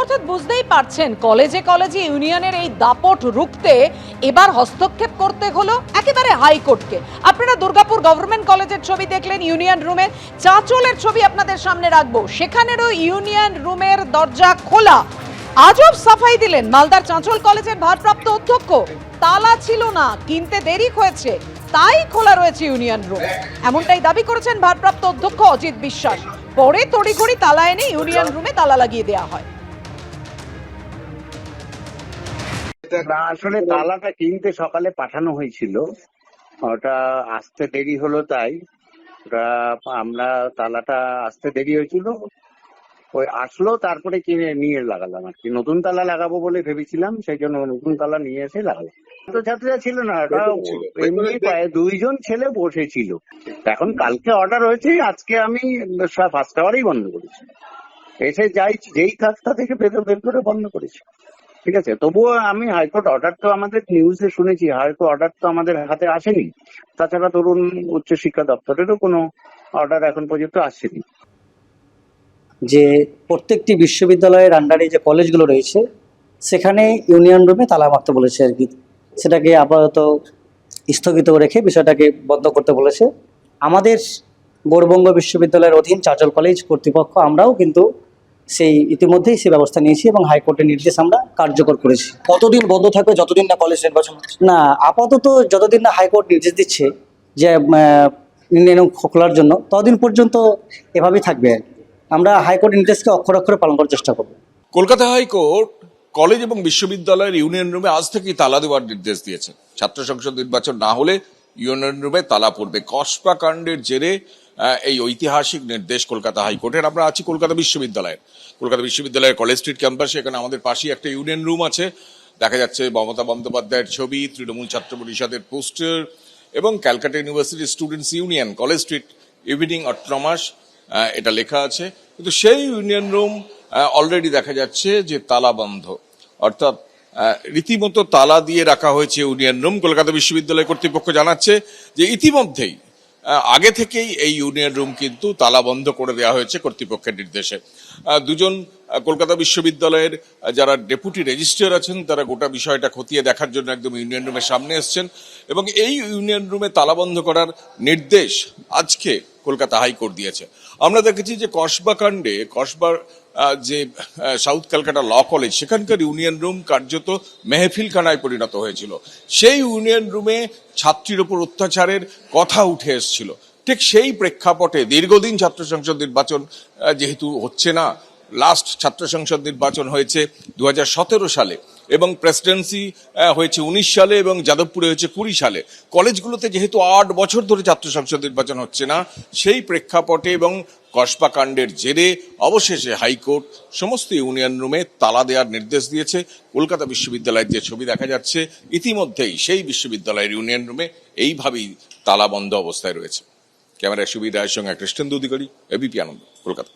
অর্থাৎ বুঝতেই পারছেন, কলেজে কলেজে ইউনিয়নের এই দাপট রুখতে এবার হস্তক্ষেপ করতে হলো একেবারে হাইকোর্টকে। আপনারা দুর্গাপুর গভর্নমেন্ট কলেজের ছবি দেখলেন, ইউনিয়ন রুমের চাঁচলের ছবি আপনাদের সামনে রাখব। সেখানেরও ইউনিয়ন রুমের দরজা খোলা। আজব সাফাই দিলেন মালদার চাঁচল কলেজের ভারপ্রাপ্ত অধ্যক্ষ। তালা ছিল না, কিনতে দেরি হয়েছে, তাই খোলা রয়েছে ইউনিয়ন রুম। এমনটাই দাবি করেছেন ভারপ্রাপ্ত অধ্যক্ষ অজিত বিশ্বাস। পরে তড়িঘড়ি তালা এনে ইউনিয়ন রুমে তালা লাগিয়ে দেওয়া হয়। না আসলে তালাটা কিনতে সকালে পাঠানো হয়েছিল। ওটা আসতে দেরি হলো তাই। ওটা আমরা তালাটা আসতে দেরি হয়েছিল। ওই আসলো তারপরে কিনে নিয়ে লাগালাম আর কি। নতুন তালা লাগাবো বলে ভেবেছিলাম সেই জন্য নতুন তালা নিয়ে এসে লাগালাম। তো ছাত্রীরা ছিল। না এমনি দুইজন ছেলে বসেছিল। এখন কালকে অর্ডার হয়েছে আজকে আমি ফার্স্ট আওয়ারেই বন্ধ করেছি। এসে যাই যেই কাজটা থেকে বের করে বন্ধ করেছি। ঠিক আছে? তবুও আমি হাইকোর্ট অর্ডার তো আমাদের নিউজে শুনেছি, হাইকোর্ট অর্ডার তো আমাদের হাতে আসেনি। তাছাড়া ধরুন উচ্চশিক্ষা দপ্তরেরও কোনো অর্ডার এখন পর্যন্ত আসেনি। যে প্রত্যেকটি বিশ্ববিদ্যালয়ের আন্ডারে যে কলেজগুলো রয়েছে, সেখানে ইউনিয়ন রুমে তালা মারতে বলেছে আর কি। সেটাকে আপাতত স্থগিত রেখে বিষয়টাকে বন্ধ করতে বলেছে। আমাদের গৌরবঙ্গ বিশ্ববিদ্যালয়ের অধীন চাচল কলেজ কর্তৃপক্ষ, আমরাও কিন্তু সেই ইতিমধ্যেই সে ব্যবস্থা নিয়েছি এবং হাইকোর্টের নির্দেশ আমরা কার্যকর করেছি। কতদিন বন্ধ থাকবে যতদিন না কলেজ নির্বাচন না আপাতত যতদিন না হাইকোর্ট নির্দেশ দিচ্ছে যে ইউনিয়ন খোলার জন্য ততদিন পর্যন্ত এভাবেই থাকবে। আমরা হাইকোর্টের নির্দেশকে অক্ষর অক্ষরে পালন করার চেষ্টা করব। কলকাতা হাইকোর্ট কলেজ এবং বিশ্ববিদ্যালয়ের ইউনিয়ন রুমে আজ থেকেই তালা দেওয়ার নির্দেশ দিয়েছে। ছাত্র সংসদ নির্বাচন না হলে ইউনিয়ন রুমে তালা পড়বে। কসবা কাণ্ডের জেরে এই ঐতিহাসিক নির্দেশ কলকাতা হাইকোর্টের। আমরা আছি কলকাতা বিশ্ববিদ্যালয়ের। কলকাতা বিশ্ববিদ্যালয়ের কলেজ স্ট্রিট ক্যাম্পাসে এখানে আমাদের পাশেই একটা ইউনিয়ন রুম আছে। দেখা যাচ্ছে মমতা বন্দ্যোপাধ্যায়ের ছবি তৃণমূল ছাত্র পরিষদের পোস্টার এবং Calcutta university students union college street evening অট্রমাস আহ, এটা লেখা আছে। কিন্তু সেই ইউনিয়ন রুম অলরেডি দেখা যাচ্ছে যে তালা বন্ধ। অর্থাৎ রীতিমতো তালা দিয়ে রাখা হয়েছে ইউনিয়ন রুম। কলকাতা বিশ্ববিদ্যালয় কর্তৃপক্ষ জানাচ্ছে যে ইতিমধ্যেই আগে থেকেই এই ইউনিয়ন রুম কিন্তু তালা বন্ধ করে দেওয়া হয়েছে কর্তৃপক্ষের নির্দেশে। দুজন কলকাতা বিশ্ববিদ্যালয়ের যারা ডেপুটি রেজিস্ট্রার আছেন তারা গোটা বিষয়টা খতিয়ে দেখার জন্য একদম ইউনিয়ন রুমের সামনে এসছেন এবং এই ইউনিয়ন রুমে তালা বন্ধ করার নির্দেশ আজকে কলকাতা হাইকোর্ট দিয়েছে। আমরা দেখেছি যে কসবা কাণ্ডে কসবার আহ, যে সাউথ ক্যালকাটা ল কলেজ, সেখানকার ইউনিয়ন রুম কার্যত মেহফিলখানায় পরিণত হয়েছিল। সেই ইউনিয়ন রুমে ছাত্রীর ওপর অত্যাচারের কথা উঠে এসেছিল। ঠিক সেই প্রেক্ষাপটে দীর্ঘদিন ছাত্র সংসদ নির্বাচন যেহেতু হচ্ছে না লাস্ট ছাত্র সংসদ নির্বাচন হয়েছে দু হাজার সতেরো সালে। এবং প্রেসিডেন্সি হয়েছে উনিশ সালে এবং যাদবপুরে হয়েছে কুড়ি সালে। কলেজগুলোতে যেহেতু আট বছর ধরে ছাত্র সংসদ নির্বাচন হচ্ছে না, সেই প্রেক্ষাপটে এবং কসবা কাণ্ডের জেরে অবশেষে হাইকোর্ট সমস্ত ইউনিয়ন রুমে তালা দেওয়ার নির্দেশ দিয়েছে। কলকাতা বিশ্ববিদ্যালয়ের যে ছবি দেখা যাচ্ছে, ইতিমধ্যেই সেই বিশ্ববিদ্যালয়ের ইউনিয়ন রুমে এইভাবেই তালা বন্ধ অবস্থায় রয়েছে। ক্যামেরায় সুবিধার সঙ্গে কৃষ্ণেন্দু অধিকারী এবিপি আনন্দ, কলকাতা।